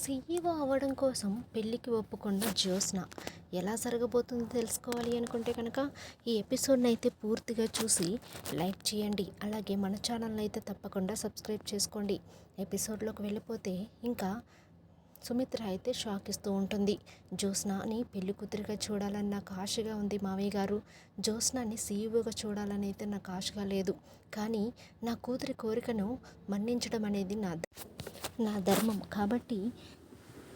CEO అవ్వడం కోసం పెళ్ళికి ఒప్పుకున్న జ్యోత్స్న. ఎలా జరగబోతుందో తెలుసుకోవాలి అనుకుంటే కనుక ఈ ఎపిసోడ్ని అయితే పూర్తిగా చూసి లైక్ చేయండి. అలాగే మన ఛానల్ని అయితే తప్పకుండా సబ్స్క్రైబ్ చేసుకోండి. ఎపిసోడ్లోకి వెళ్ళిపోతే ఇంకా సుమిత్ర అయితే షాక్ ఇస్తూ ఉంటుంది జ్యోత్స్నాని పెళ్ళి కూతురిగా చూడాలని నాకు ఆశగా ఉంది మావయ్య గారు. జ్యోత్స్నాని సీఈఓగా చూడాలని అయితే నాకు ఆశగా లేదు. కానీ నా కూతురి కోరికను మన్నించడం అనేది నా నా ధర్మం. కాబట్టి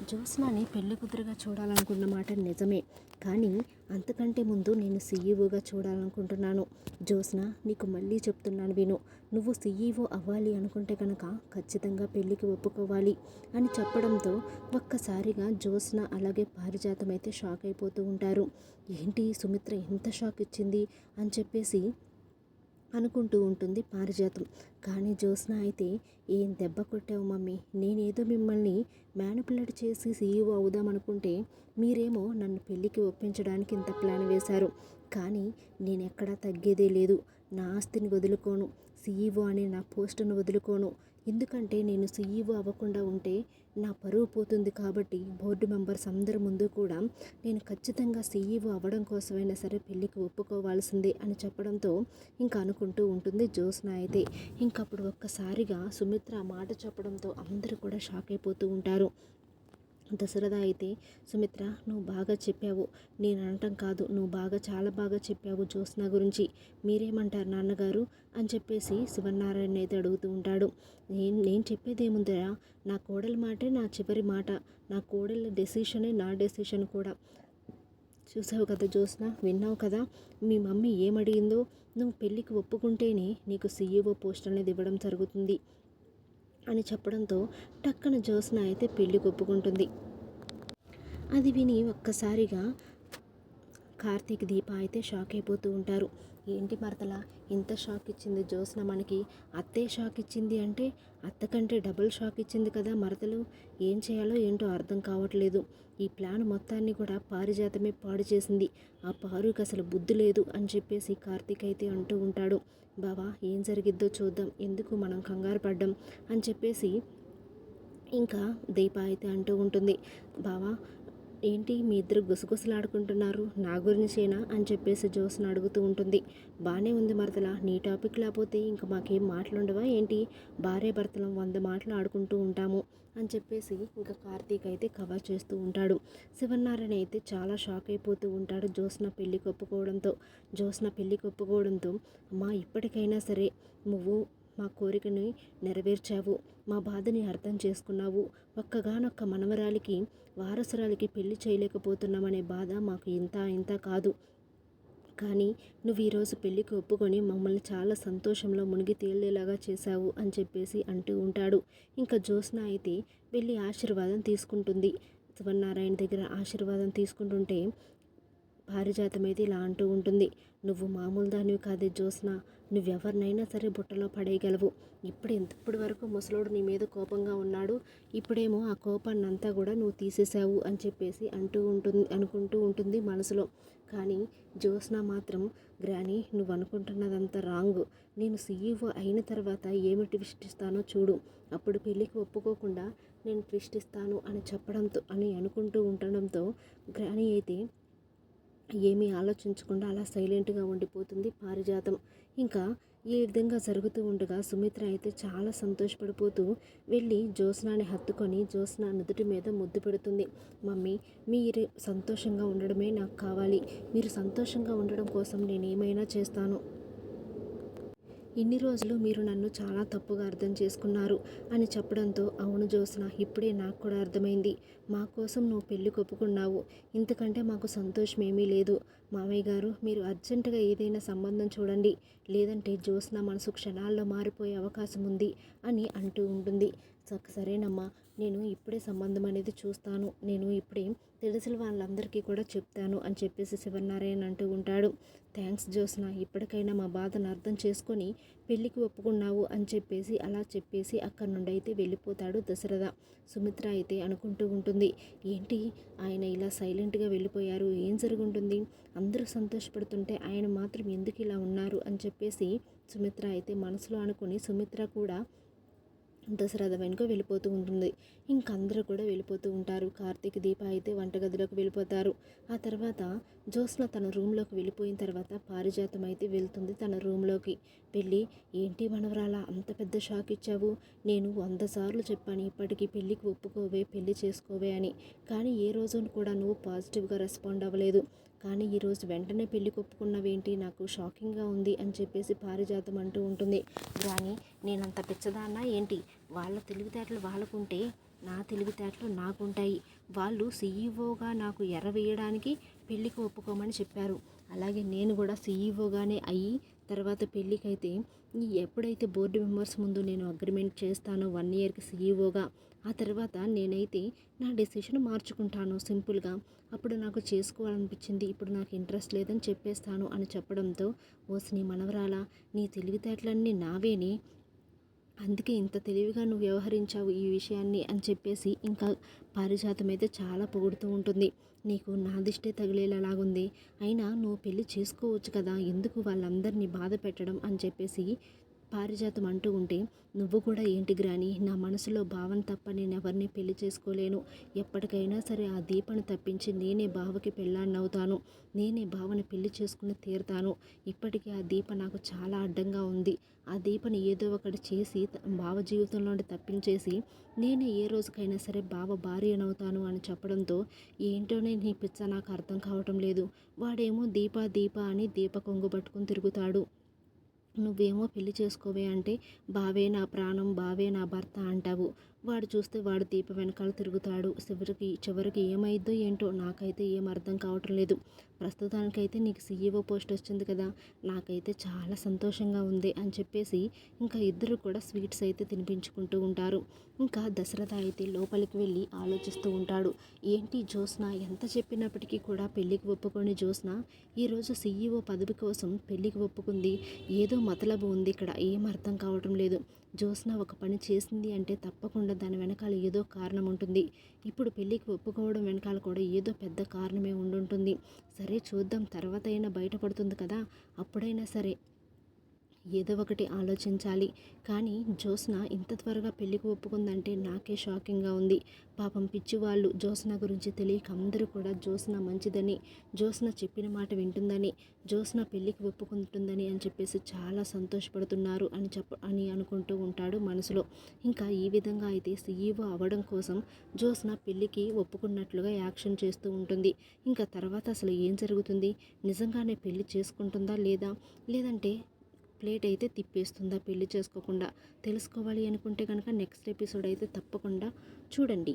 జ్యోత్స్నాని పెళ్ళి కూతురుగా చూడాలనుకున్న మాట నిజమే. కానీ అంతకంటే ముందు నేను సీఈఓగా చూడాలనుకుంటున్నాను. జ్యోత్స్న నీకు మళ్ళీ చెప్తున్నాను విను. నువ్వు సీఈఓ అవ్వాలి అనుకుంటే కనుక ఖచ్చితంగా పెళ్ళికి ఒప్పుకోవాలి అని చెప్పడంతో ఒక్కసారిగా జ్యోత్స్న అలాగే పారిజాతం అయితే షాక్ అయిపోతూ ఉంటారు. ఏంటి సుమిత్ర ఎంత షాక్ ఇచ్చింది? అని చెప్పేసి అనుకుంటూ ఉంటుంది పారిజాతం. కానీ జ్యోత్స్న అయితే ఏం దెబ్బ కొట్టావు మమ్మీ? నేనేదో మిమ్మల్ని మ్యానిపులేట్ చేసి సీఈఓ అవుదాం అనుకుంటే మీరేమో నన్ను పెళ్ళికి ఒప్పించడానికి ఇంత ప్లాన్ వేశారు. కానీ నేను ఎక్కడా తగ్గేదే లేదు. నా ఆస్తిని వదులుకోను. సీఈఓ అనే నా పోస్టును వదులుకోను. ఎందుకంటే నేను సీఈఓ అవ్వకుండా ఉంటే నా పరువు పోతుంది కాబట్టి బోర్డు మెంబర్స్ అందరి ముందు కూడా నేను ఖచ్చితంగా సీఈఓ అవ్వడం కోసమైనా సరే పెళ్ళికి ఒప్పుకోవాల్సిందే అని చెప్పడంతో ఇంకా అనుకుంటూ ఉంటుంది జ్యోత్స్న అయితే. ఇంకప్పుడు ఒక్కసారిగా సుమిత్ర మాట చెప్పడంతో అందరూ కూడా షాక్ అయిపోతూ ఉంటారు. దశరథ అయితే సుమిత్ర నువ్వు బాగా చెప్పావు. నేను అనటం కాదు. నువ్వు బాగా చాలా బాగా చెప్పావు జ్యోత్స్న గురించి. మీరేమంటారు నాన్నగారు? అని చెప్పేసి శివనారాయణ అయితే అడుగుతూ ఉంటాడు. నేను నేను చెప్పేదేముందిరా? నా కోడలి మాటే నా చివరి మాట. నా కోడలి డెసిషనే నా డెసిషన్ కూడా. చూసావు కదా జ్యోత్స్న? విన్నావు కదా? మీ మమ్మీ ఏమడిగిందో? నువ్వు పెళ్ళికి ఒప్పుకుంటేనే నీకు సీఈఓ పోస్ట్ అనేది ఇవ్వడం జరుగుతుంది. అని చెప్పడంతో టక్కన జ్యోత్స్న అయితే పెళ్ళి ఒప్పుకుంటుంది. అది విని ఒక్కసారిగా కార్తీక్ దీప అయితే షాక్ అయిపోతూ ఉంటారు. ఏంటి మరతల? ఇంత షాక్ ఇచ్చింది జ్యోత్స్న మనకి. అత్తే షాక్ ఇచ్చింది అంటే అత్త కంటే డబుల్ షాక్ ఇచ్చింది కదా మరతలు. ఏం చేయాలో ఏంటో అర్థం కావట్లేదు. ఈ ప్లాన్ మొత్తాన్ని కూడా పారిజాతమే పాడు చేసింది. ఆ పారుకి అసలు బుద్ధి లేదు అని చెప్పేసి కార్తీక్ అయితే అంటూ ఉంటాడు. బావా ఏం జరిగిద్దో చూద్దాం. ఎందుకు మనం కంగారు పడ్డం? అని చెప్పేసి ఇంకా దీప అయితే అంటూ ఉంటుంది. బావా ఏంటి మీ ఇద్దరు గుసగుసలాడుకుంటున్నారు? నా గురించేనా? అని చెప్పేసి జోస్ని అడుగుతూ ఉంటుంది. బాగానే ఉంది మరదల నీ టాపిక్ లేకపోతే ఇంకా మాకేం మాటలుండవా ఏంటి? భార్య భర్తలం వంద మాటలు ఆడుకుంటూ ఉంటాము అని చెప్పేసి ఇంకా కార్తీక్ అయితే కవర్ చేస్తూ ఉంటాడు. శివనారాయణ అయితే చాలా షాక్ అయిపోతూ ఉంటాడు జోస్న పెళ్ళికి ఒప్పుకోవడంతో. జోస్న పెళ్ళికి ఒప్పుకోవడంతో అమ్మా ఇప్పటికైనా సరే నువ్వు మా కోరికని నెరవేర్చావు. మా బాధని అర్థం చేసుకున్నావు. ఒక్కగానొక్క మనవరాలికి వారసురాలికి పెళ్ళి చేయలేకపోతున్నామనే బాధ మాకు ఇంత ఇంత కాదు. కానీ నువ్వు ఈరోజు పెళ్ళికి ఒప్పుకొని మమ్మల్ని చాలా సంతోషంలో మునిగి తేలేలాగా చేశావు అని చెప్పేసి అంటూ ఉంటాడు. ఇంకా జ్యోత్స్న అయితే వెళ్ళి ఆశీర్వాదం తీసుకుంటుంది. శివనారాయణ దగ్గర ఆశీర్వాదం తీసుకుంటుంటే పారిజాతం అయితే ఇలా అంటూ ఉంటుంది. నువ్వు మామూలు దానివి కాదే జ్యోత్స్న. నువ్వెవరినైనా సరే బుట్టలో పడేయగలవు. ఇప్పుడు ఇంతప్పటి వరకు ముసలోడు నీ మీద కోపంగా ఉన్నాడు. ఇప్పుడేమో ఆ కోపాన్ని అంతా కూడా నువ్వు తీసేసావు అని చెప్పేసి అంటూ ఉంటుంది అనుకుంటూ ఉంటుంది మనసులో. కానీ జ్యోత్స్న మాత్రం గ్రాని నువ్వు అనుకుంటున్నదంతా రాంగ్. నేను సీఈఓ అయిన తర్వాత ఏమి ట్విస్ట్ ఇస్తానో చూడు. అప్పుడు పెళ్ళికి ఒప్పుకోకుండా నేను ట్విస్ట్ ఇస్తాను అని చెప్పడంతో అని అనుకుంటూ ఉండడంతో గ్రాని అయితే ఏమీ ఆలోచించకుండా అలా సైలెంట్గా ఉండిపోతుంది పారిజాతం. ఇంకా ఈ విధంగా జరుగుతూ ఉండగా సుమిత్ర అయితే చాలా సంతోషపడిపోతూ వెళ్ళి జ్యోత్స్నాని హత్తుకొని జ్యోత్స్న నుదుటి మీద ముద్దు పెడుతుంది. మమ్మీ మీరు సంతోషంగా ఉండడమే నాకు కావాలి. మీరు సంతోషంగా ఉండడం కోసం నేను ఏమైనా చేస్తాను. ఇన్ని రోజులు మీరు నన్ను చాలా తప్పుగా అర్థం చేసుకున్నారు అని చెప్పడంతో అవును జ్యోత్స్న ఇప్పుడే నాకు కూడా అర్థమైంది. మా కోసం నువ్వు పెళ్ళి కొప్పుకున్నావు. ఇంతకంటే మాకు సంతోషం ఏమీ లేదు. మామయ్య గారు మీరు అర్జెంటుగా ఏదైనా సంబంధం చూడండి. లేదంటే జ్యోత్స్న మనసు క్షణాల్లో మారిపోయే అవకాశం ఉంది అని అంటూ ఉంటుంది. సరేనమ్మా. నేను ఇప్పుడే సంబంధం అనేది చూస్తాను. నేను ఇప్పుడే తెలిసిన వాళ్ళందరికీ కూడా చెప్తాను అని చెప్పేసి శివనారాయణ అంటూ ఉంటాడు. థ్యాంక్స్ జ్యోత్స్న. ఇప్పటికైనా మా బాధను అర్థం చేసుకొని పెళ్ళికి ఒప్పుకున్నావు అని చెప్పేసి అలా చెప్పేసి అక్కడి నుండి అయితే వెళ్ళిపోతాడు దశరథ. సుమిత్ర అయితే అనుకుంటూ ఉంటుంది ఏంటి? ఆయన ఇలా సైలెంట్గా వెళ్ళిపోయారు. ఏం జరుగుంటుంది? అందరూ సంతోషపడుతుంటే ఆయన మాత్రం ఎందుకు ఇలా ఉన్నారు? అని చెప్పేసి సుమిత్ర అయితే మనసులో అనుకుని సుమిత్ర కూడా దసరా వెనుక వెళ్ళిపోతూ ఉంటుంది. ఇంకందరూ కూడా వెళ్ళిపోతూ ఉంటారు. కార్తీక్ దీప అయితే వంటగదిలోకి వెళ్ళిపోతారు. ఆ తర్వాత జ్యోత్స్న తన రూమ్లోకి వెళ్ళిపోయిన తర్వాత పారిజాతం అయితే వెళ్తుంది తన రూమ్లోకి. వెళ్ళి ఏంటి మనవరాలా అంత పెద్ద షాక్ ఇచ్చావు? నేను వంద సార్లు చెప్పాను ఇప్పటికీ పెళ్ళికి ఒప్పుకోవే పెళ్ళి చేసుకోవే అని. కానీ ఏ రోజు కూడా నువ్వు పాజిటివ్గా రెస్పాండ్ అవ్వలేదు. కానీ ఈరోజు వెంటనే పెళ్ళి కొప్పుకున్నవేంటి? నాకు షాకింగ్గా ఉంది అని చెప్పేసి పారిజాతం అంటూ ఉంటుంది. కానీ నేనంత పిచ్చదాన్నా ఏంటి? వాళ్ళ తెలివితేటలు వాళ్ళకుంటే నా తెలివితేటలు నాకుంటాయి. వాళ్ళు సీఈఓగా నాకు ఎర్ర వేయడానికి పెళ్ళికి ఒప్పుకోమని చెప్పారు. అలాగే నేను కూడా సీఈఓగానే అయ్యి తర్వాత పెళ్ళికైతే ఎప్పుడైతే బోర్డు మెంబర్స్ ముందు నేను అగ్రిమెంట్ చేస్తానో వన్ ఇయర్కి సీఈఓగా ఆ తర్వాత నేనైతే నా డెసిషన్ మార్చుకుంటాను సింపుల్గా. అప్పుడు నాకు చేసుకోవాలనిపించింది ఇప్పుడు నాకు ఇంట్రెస్ట్ లేదని చెప్పేస్తాను అని చెప్పడంతో ఓసి నీ మనవరాల నీ తెలివితేటలన్నీ నావేని అందుకే ఇంత తెలివిగా నువ్వు వ్యవహరించావు ఈ విషయాన్ని అని చెప్పేసి ఇంకా పారిజాతం అయితే చాలా పొగుడుతూ ఉంటుంది. నీకు నా దిష్టే తగిలేలాగుంది. అయినా నువ్వు పెళ్ళి చేసుకోవచ్చు కదా ఎందుకు వాళ్ళందరినీ బాధ పెట్టడం అని చెప్పేసి పారిజాతం అంటూ ఉంటే నువ్వు కూడా ఏంటి గ్రాని నా మనసులో భావం తప్ప నేను ఎవరిని పెళ్ళి చేసుకోలేను. ఎప్పటికైనా సరే ఆ దీపను తప్పించి నేనే బావకి పెళ్ళాన్నవుతాను నేనే బావని పెళ్ళి చేసుకుని తీరుతాను. ఇప్పటికీ ఆ దీప నాకు చాలా అడ్డంగా ఉంది. ఆ దీపని ఏదో ఒకటి చేసి బావ జీవితంలో తప్పించేసి నేనే ఏ రోజుకైనా సరే బావ భార్యనవుతాను అని చెప్పడంతో ఏంటోనే నీ పిచ్చ నాకు అర్థం కావటం లేదు. వాడేమో దీప దీప అని దీప కొంగు పట్టుకుని తిరుగుతాడు. నువ్వేమో పెళ్ళి చేసుకోవే అంటే బావే నా ప్రాణం బావే నా భర్త అంటావు. వాడు చూస్తే వాడు దీప వెనకాల తిరుగుతాడు. చివరికి చివరికి ఏమైద్దో ఏంటో నాకైతే ఏం అర్థం కావటం లేదు. ప్రస్తుతానికైతే నీకు సీఈఓ పోస్ట్ వచ్చింది కదా నాకైతే చాలా సంతోషంగా ఉంది అని చెప్పేసి ఇంకా ఇద్దరు కూడా స్వీట్స్ అయితే తినిపించుకుంటూ ఉంటారు. ఇంకా దశరథ అయితే లోపలికి వెళ్ళి ఆలోచిస్తూ ఉంటాడు. ఏంటి జ్యోత్స్న ఎంత చెప్పినప్పటికీ కూడా పెళ్ళికి ఒప్పుకొని జ్యోత్స్న ఈరోజు సీఈఓ పదవి కోసం పెళ్ళికి ఒప్పుకుంది. ఏదో మతలబు ఉంది ఇక్కడ ఏం అర్థం కావటం లేదు. జ్యోత్స్న ఒక పని చేసింది అంటే తప్పకుండా దాని వెనకాల ఏదో కారణం ఉంటుంది. ఇప్పుడు పెళ్ళికి ఒప్పుకోవడం వెనకాల కూడా ఏదో పెద్ద కారణమే ఉండుంటుంది. సరే చూద్దాం. తర్వాత అయినా బయటపడుతుంది కదా. అప్పుడైనా సరే ఏదో ఒకటి ఆలోచించాలి. కానీ జ్యోత్స్న ఇంత త్వరగా పెళ్ళికి ఒప్పుకుందంటే నాకే షాకింగ్గా ఉంది. పాపం పిచ్చి వాళ్ళు జ్యోత్స్న గురించి తెలియక అందరూ కూడా జ్యోత్స్న మంచిదని జ్యోత్స్న చెప్పిన మాట వింటుందని జ్యోత్స్న పెళ్ళికి ఒప్పుకుంటుందని అని చెప్పేసి చాలా సంతోషపడుతున్నారు అని చెప్ప అని అనుకుంటూ ఉంటాడు మనసులో. ఇంకా ఈ విధంగా అయితే సీఈఓ అవ్వడం కోసం జ్యోత్స్న పెళ్ళికి ఒప్పుకున్నట్లుగా యాక్షన్ చేస్తూ ఉంటుంది. ఇంకా తర్వాత అసలు ఏం జరుగుతుంది? నిజంగానే పెళ్ళి చేసుకుంటుందా లేదా? లేదంటే ప్లేట్ అయితే తిప్పేస్తుందా పెళ్ళి చేసుకోకుండా తెలుసుకోవాలి అనుకుంటే కనుక నెక్స్ట్ ఎపిసోడ్ అయితే తప్పకుండా చూడండి.